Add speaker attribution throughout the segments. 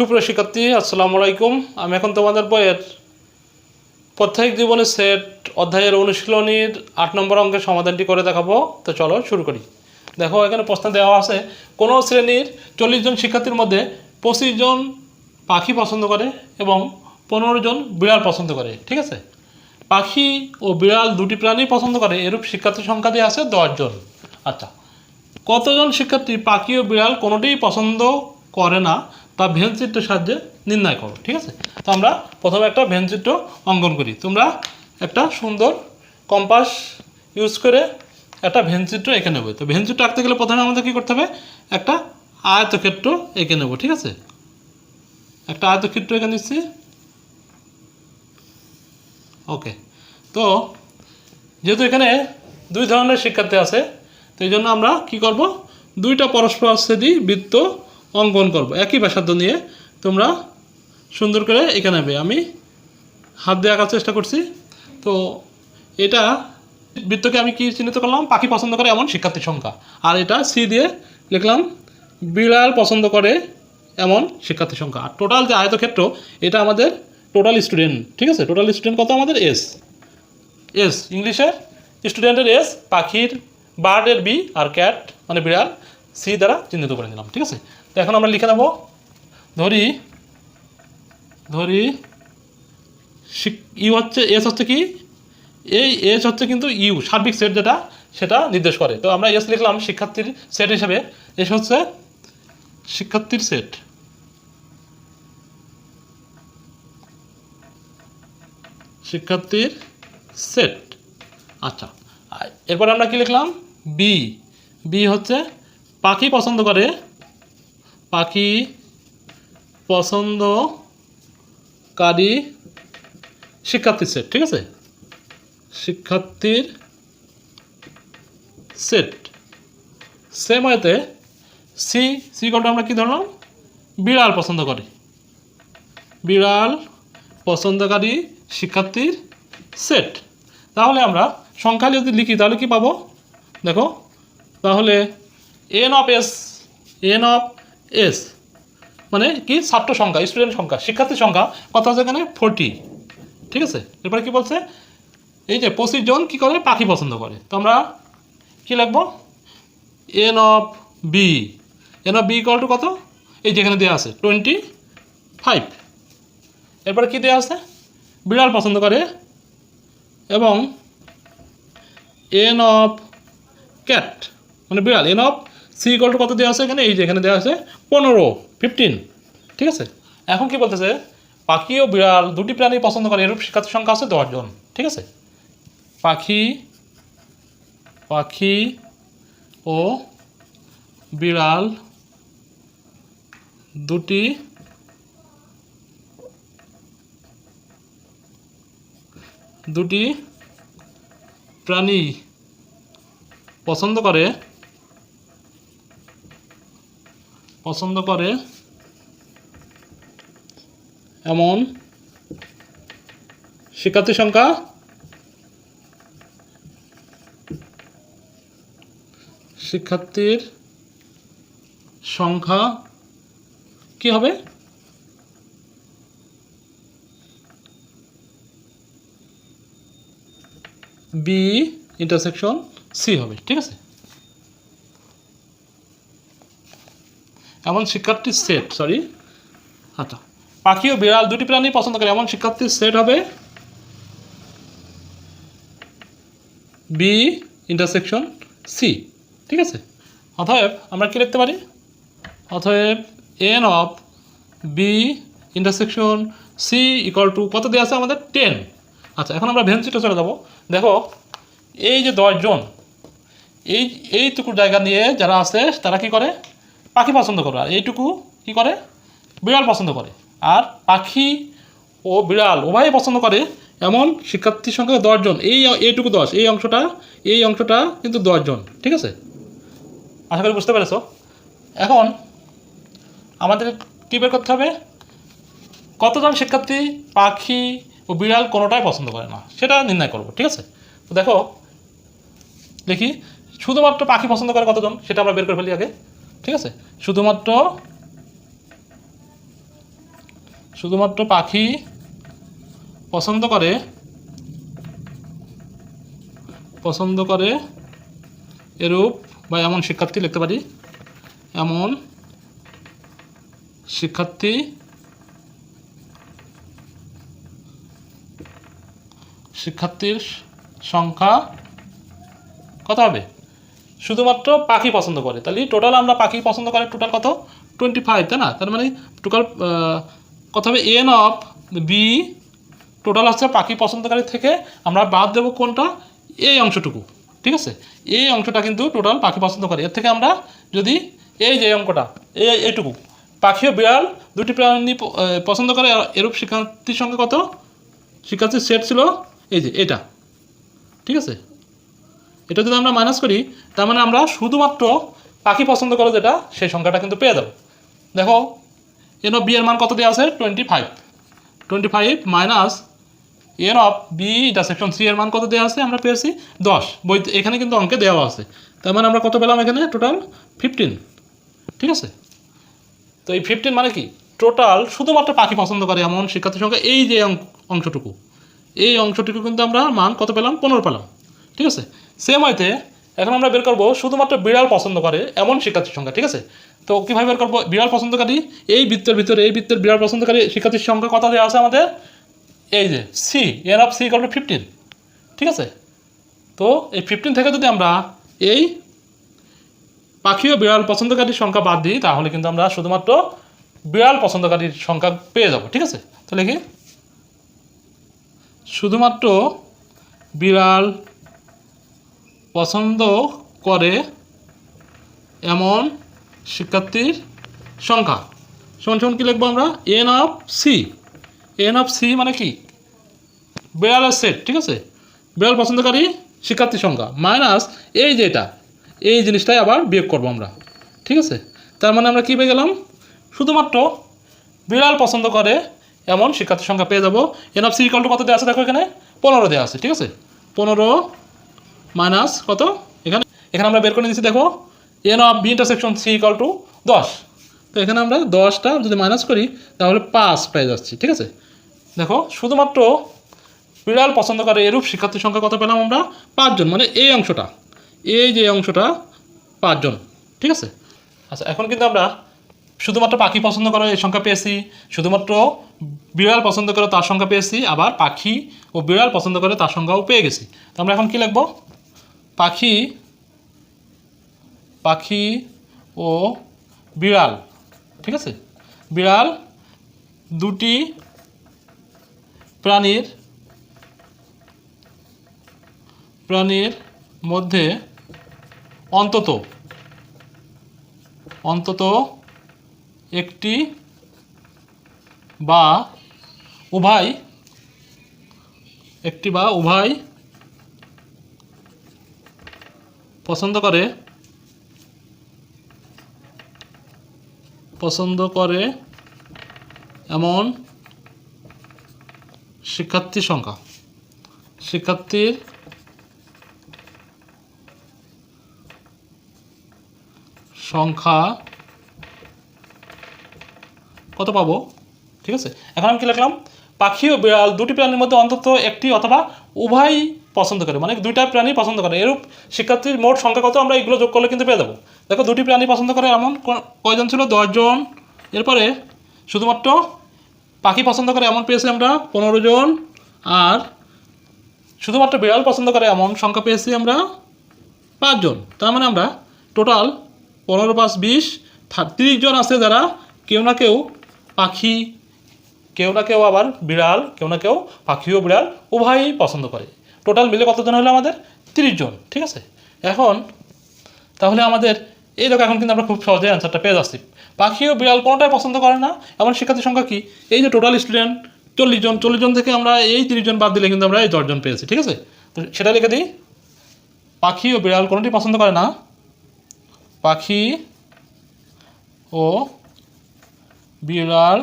Speaker 1: সুপ্রিয় শিক্ষার্থী, আসসালামু আলাইকুম। আমি এখন তোমাদের বইয়ের প্রত্যেক জীবনের সেট অধ্যায়ের অনুশীলনীর আট নম্বর অঙ্কের সমাধানটি করে দেখাবো। তো চলো শুরু করি। দেখো, এখানে প্রশ্ন দেওয়া আছে, কোনো শ্রেণির চল্লিশ জন শিক্ষার্থীর মধ্যে পঁচিশ জন পাখি পছন্দ করে এবং পনেরো জন বিড়াল পছন্দ করে, ঠিক আছে? পাখি ও বিড়াল দুটি প্রাণী পছন্দ করে, এরূপ শিক্ষার্থীর সংখ্যা দিয়ে আছে দশজন আচ্ছা কতজন শিক্ষার্থী পাখি ও বিড়াল কোনোটিই পছন্দ করে না? তা ভেনচিত্রের সাহায্যে নির্ণয় করো, ঠিক আছে? তো আমরা প্রথমে একটা ভেনচিত্র অঙ্কন করি। তোমরা একটা সুন্দর কম্পাস ইউজ করে একটা ভেনচিত্র এঁকে নেবে। তো ভেনচিত্র আঁকতে গেলে প্রথমে আমাদের কী করতে হবে? একটা আয়তক্ষেত্র এঁকে নেব, ঠিক আছে? একটা আয়তক্ষেত্র এঁকে নিচ্ছি। ওকে তো যেহেতু এখানে দুই ধরনের শিক্ষার্থী আছে, তো এই জন্য আমরা কি করব? দুইটা পরস্পর বৃত্ত অঙ্কন করব। একই ব্যাসার্ধ নিয়ে তোমরা সুন্দর করে এখানে নেবে আমি হাত দিয়ে আঁকার চেষ্টা করছি। তো এটা বৃত্তকে আমি কি চিহ্নিত করলাম? পাখি পছন্দ করে এমন শিক্ষার্থীর সংখ্যা। আর এটা সি দিয়ে লিখলাম, বিড়াল পছন্দ করে এমন শিক্ষার্থীর সংখ্যা। আর টোটাল যে আয়তক্ষেত্র, এটা আমাদের টোটাল স্টুডেন্ট ঠিক আছে? টোটাল স্টুডেন্ট কত আমাদের? এস এস ইংলিশের স্টুডেন্টের এস পাখির বার্ডের বি আর ক্যাট মানে বিড়াল সি দ্বারা চিহ্নিত করে নিলাম। ঠিক আছে? তো এখন আমরা লিখে নেব, ধরি ধরি ইউ হচ্ছে, এস হচ্ছে কি? এই এস হচ্ছে কিন্তু ইউ, সার্বিক সেট যেটা, সেটা নির্দেশ করে। তো আমরা এস লিখলাম শিক্ষার্থীর সেট হিসেবে। এস হচ্ছে শিক্ষার্থীর সেট। শিক্ষার্থীর সেট। আচ্ছা এরপর আমরা কি লিখলাম? বি। বি হচ্ছে পাখি পছন্দ করে পাখি পছন্দকারী শিক্ষার্থীর সেট ঠিক আছে? শিক্ষার্থীর সেট সেম হয়তে সি সি কলটা আমরা কী ধরলাম? বিড়াল পছন্দ করি বিড়াল পছন্দকারী শিক্ষার্থীর সেট তাহলে আমরা সংখ্যা যদি লিখি, তাহলে কি পাবো? দেখো, তাহলে n of S n of S মানে কি? ছাত্র সংখ্যা স্টুডেন্ট সংখ্যা শিক্ষার্থীর সংখ্যা, কত আছে এখানে? ফোরটি ঠিক আছে? এরপরে কি বলছে? এই যে পঁচিশ জন কী করে? পাখি পছন্দ করে। তো আমরা কী লিখব? N of B n of B equal to কত? এই যেখানে দেওয়া আছে টোয়েন্টি ফাইভ এরপরে কী দেওয়া আছে? বিড়াল পছন্দ করে। এবং এন অফ ক্যাট মানে বিড়াল n of C equal to কত দেওয়া আছে এখানে? এই যে এখানে দেওয়া আছে পনেরো ফিফটিন ঠিক আছে? এখন কি বলতেছে? পাখি ও বিড়াল দুটি প্রাণী পছন্দ করে, এরূপ শিক্ষার্থীর সংখ্যা আছে দশজন ঠিক আছে? পাখি পাখি ও বিড়াল দুটি দুটি প্রাণী পছন্দ করে পছন্দ করে এমন শিক্ষার্থীর সংখ্যা শিক্ষার্থীর সংখ্যা কি হবে? বি ইন্টারসেকশন সি হবে, ঠিক আছে? এমন শিক্ষার্থীর সেট সরি আচ্ছা। পাখি ও বিড়াল দুটি প্রাণী পছন্দ করে, এমন শিক্ষার্থীর সেট হবে বি ইন্টারসেকশন সি ঠিক আছে? অতএব আমরা কী লিখতে পারি? অতএব n of B intersection C equal to কত দেওয়া আছে আমাদের? টেন আচ্ছা এখন আমরা ভেন্সিটা চলে যাব। দেখো, এই যে দশজন, এই এইটুকু জায়গা নিয়ে যারা আছে, তারা কি করে? পাখি পছন্দ করে। আর এইটুকু কি করে? বিড়াল পছন্দ করে। আর পাখি ও বিড়াল উভয়ই পছন্দ করে। এমন শিক্ষার্থীর সংখ্যা দশজন। এই এইটুকু দশ। এই অংশটা এই অংশটা কিন্তু দশজন। ঠিক আছে? আশা করি বুঝতে পেরেছ। এখন আমাদের কী বের করতে হবে? কতজন শিক্ষার্থী পাখি ও বিড়াল কোনোটাই পছন্দ করে না? সেটা নির্ণয় করব। ঠিক আছে? তো দেখো, দেখি, শুধুমাত্র পাখি পছন্দ করে কতজন? সেটা আমরা বের করে ফেলি আগে। ঠিক আছে? শুধুমাত্র শুধুমাত্র পাখি পছন্দ করে পছন্দ করে এরূপ বা এমন শিক্ষার্থী লিখতে পারি। এমন শিক্ষার্থী শিক্ষার্থীর সংখ্যা কত হবে? শুধুমাত্র পাখি পছন্দ করে। তাহলে টোটাল আমরা পাখি পছন্দ করে টোটাল কত? টোয়েন্টি ফাইভ তাই না? তার মানে টোটাল কত হবে এন অফ বি টোটাল হচ্ছে পাখি পছন্দকারী থেকে আমরা বাদ দেবো কোনটা? এই অংশটুকু, ঠিক আছে? এই অংশটা কিন্তু টোটাল পাখি পছন্দ করে। এর থেকে আমরা যদি এই যে অঙ্কটা এই এইটুকু পাখি ও বিড়াল, দুটি প্রাণী পছন্দ করে এরূপ শিক্ষার্থীর সঙ্গে কত? শিক্ষার্থীর সেট ছিল, এই যে এটা, ঠিক আছে? এটা যদি আমরা মাইনাস করি, তার মানে আমরা শুধুমাত্র পাখি পছন্দ করে যেটা, সেই সংখ্যাটা কিন্তু পেয়ে যাব। দেখো এন অফ বি এর মান কত দেওয়া আছে? Twenty five twenty five minus n of B intersection C এর মান কত দেওয়া আছে? আমরা পেয়েছি দশ। বই এখানে কিন্তু অঙ্কে দেওয়া আছে। তার মানে আমরা কত পেলাম এখানে? টোটাল ফিফটিন ঠিক আছে? তো এই ফিফটিন মানে কি? টোটাল শুধুমাত্র পাখি পছন্দ করে এমন শিক্ষার্থীর সংখ্যা, এই যে অংশটুকু। এই অংশটুকু কিন্তু আমরা মান কত পেলাম? পনেরো পেলাম। ঠিক আছে? সেম হইতে এখন আমরা বের করব শুধুমাত্র বিড়াল পছন্দ করে এমন শিক্ষার্থীর সংখ্যা, ঠিক আছে? তো কীভাবে বের করব? বিড়াল পছন্দকারী, এই বৃত্তের ভিতরে, এই বৃত্তের বিড়াল পছন্দকারী শিক্ষার্থীর সংখ্যা কত দেওয়া আছে আমাদের? এই যে সি এন অফ সি করবে ফিফটিন ঠিক আছে? তো এই ফিফটিন থেকে যদি আমরা এই পাখি ও বিড়াল পছন্দকারীর সংখ্যা বাদ দিই, তাহলে কিন্তু আমরা শুধুমাত্র বিড়াল পছন্দকারীর সংখ্যা পেয়ে যাব, ঠিক আছে? তাহলে কি? শুধুমাত্র বিড়াল পছন্দ করে এমন শিক্ষার্থীর সংখ্যা। সমান সমান কী লিখব আমরা? N of C n of C মানে কি? বিড়ালের সেট ঠিক আছে? বিড়াল পছন্দকারী শিক্ষার্থীর সংখ্যা মাইনাস এই যে এটা, এই জিনিসটাই আবার বিয়োগ করব আমরা, ঠিক আছে? তার মানে আমরা কী পেয়ে গেলাম? শুধুমাত্র বিড়াল পছন্দ করে এমন শিক্ষার্থীর সংখ্যা পেয়ে যাব। এন অফ সি কত দেওয়া আছে? দেখো এখানে, পনেরো দেওয়া আছে, ঠিক আছে? পনেরো মাইনাস কত? এখানে এখানে আমরা বের করে নিচ্ছি দেখো। N of B intersection C equal to দশ। তো এখানে আমরা দশটা যদি মাইনাস করি, তাহলে পাঁচ পেয়ে যাচ্ছি, ঠিক আছে? দেখো, শুধুমাত্র বিড়াল পছন্দ করে এরূপ শিক্ষার্থীর সংখ্যা কত পেলাম আমরা? পাঁচজন মানে এই অংশটা। এই যে অংশটা, পাঁচজন, ঠিক আছে? আচ্ছা এখন কিন্তু আমরা শুধুমাত্র পাখি পছন্দ করে এই সংখ্যা পেয়েছি, শুধুমাত্র বিড়াল পছন্দ করে তার সংখ্যা পেয়েছি, আবার পাখি ও বিড়াল পছন্দ করে তার সংখ্যাও পেয়ে গেছি। তো আমরা এখন কি লিখব? পাখি পাখি ও বিড়াল, ঠিক আছে? বিড়াল দুটি প্রাণীর প্রাণীর মধ্যে অন্তত অন্তত একটি বা উভয়, একটি বা উভয় পছন্দ করে? পছন্দ করে এমন শিক্ষার্থীর সংখ্যা। শিক্ষার্থীর সংখ্যা কত পাবো? ঠিক আছে? এখন আমি কি লিখলাম? পাখি ও বিড়াল দুটি প্রাণীর মধ্যে অন্তত একটি অথবা উভয় পছন্দ করে। মানে দুইটা প্রাণী পছন্দ করে। এরূপ শিক্ষার্থীর মোট সংখ্যা কত? আমরা এগুলো যোগ করলে কিন্তু পেয়ে যাব। দেখো, দুটি প্রাণী পছন্দ করে এমন। কয়জন ছিল? দশজন। এরপরে শুধুমাত্র পাখি পছন্দ করে এমন পেয়েছি আমরা, পনেরো জন। আর শুধুমাত্র বিড়াল পছন্দ করে এমন সংখ্যা পেয়েছি আমরা পাঁচজন তার মানে আমরা টোটাল পনেরো পাঁচ বিশ, তিরিশ জন আছে যারা কেউ না কেউ পাখি, কেউ না কেউ আবার বিড়াল, কেউ না কেউ পাখিও বিড়াল উভয়ই পছন্দ করে। টোটাল মিলে কতজন হলো আমাদের? তিরিশ জন, ঠিক আছে? এখন তাহলে আমাদের, এই দেখো এখন কিন্তু আমরা খুব সহজে অ্যান্সারটা পেয়ে যাচ্ছি। পাখি ও বিড়াল কোনোটাই পছন্দ করে না। এমন শিক্ষার্থীর সংখ্যা কি? এই যে টোটাল স্টুডেন্ট চল্লিশ জন চল্লিশ জন থেকে আমরা এই তিরিশ জন বাদ দিলে কিন্তু আমরা এই দশজন পেয়েছি, ঠিক আছে? তো সেটা লিখে দিই। পাখি ও বিড়াল কোনোটি পছন্দ করে না। পাখি ও বিড়াল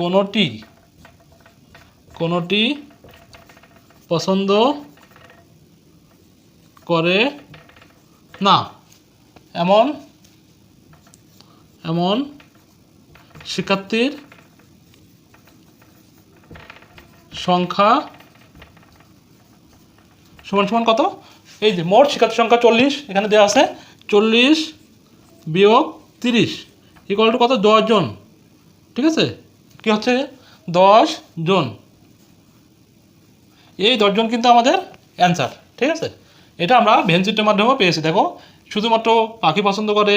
Speaker 1: কোনোটি কোনোটি পছন্দ করে না। এমন এমন শিক্ষার্থীর সংখ্যা সমান সমান কত? এই যে মোট শিক্ষার্থী সংখ্যা চল্লিশ, এখানে দেওয়া আছে চল্লিশ বিয়োগ তিরিশ ইকুয়াল টু কত? দশ জন। ঠিক আছে? কি হচ্ছে? দশ জন। এই দশজন কিন্তু আমাদের অ্যান্সার ঠিক আছে? এটা আমরা ভেনচিটের মাধ্যমেও পেয়েছি, দেখো। শুধুমাত্র পাখি পছন্দ করে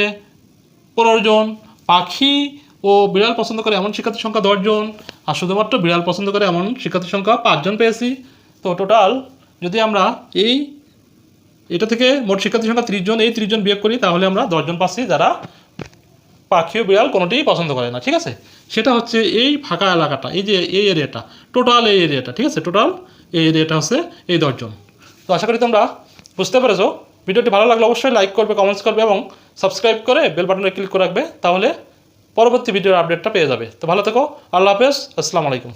Speaker 1: পনেরো জন, পাখি ও বিড়াল পছন্দ করে এমন শিক্ষার্থীর সংখ্যা দশজন আর শুধুমাত্র বিড়াল পছন্দ করে এমন শিক্ষার্থীর সংখ্যা পাঁচজন পেয়েছি। তো টোটাল যদি আমরা এই, এটা থেকে মোট শিক্ষার্থীর সংখ্যা ত্রিশজন এই ত্রিশজন বিয়োগ করি, তাহলে আমরা দশজন পাচ্ছি যারা পাখি ও বিড়াল কোনোটিই পছন্দ করে না, ঠিক আছে? সেটা হচ্ছে এই ফাঁকা এলাকাটা, এই যে এই এরিয়াটা টোটাল এই এরিয়াটা ঠিক আছে? টোটাল এই এটা হচ্ছে এই দশজন। তো আশা করি তোমরা বুঝতে পেরেছ। ভিডিওটি ভালো লাগলে অবশ্যই লাইক করবে কমেন্টস করবে এবং সাবস্ক্রাইব করে বেল বাটনে ক্লিক করে রাখবে, তাহলে পরবর্তী ভিডিওর আপডেটটা পেয়ে যাবে। তো ভালো থেকো, আল্লাহ হাফেজ, আসসালামু আলাইকুম।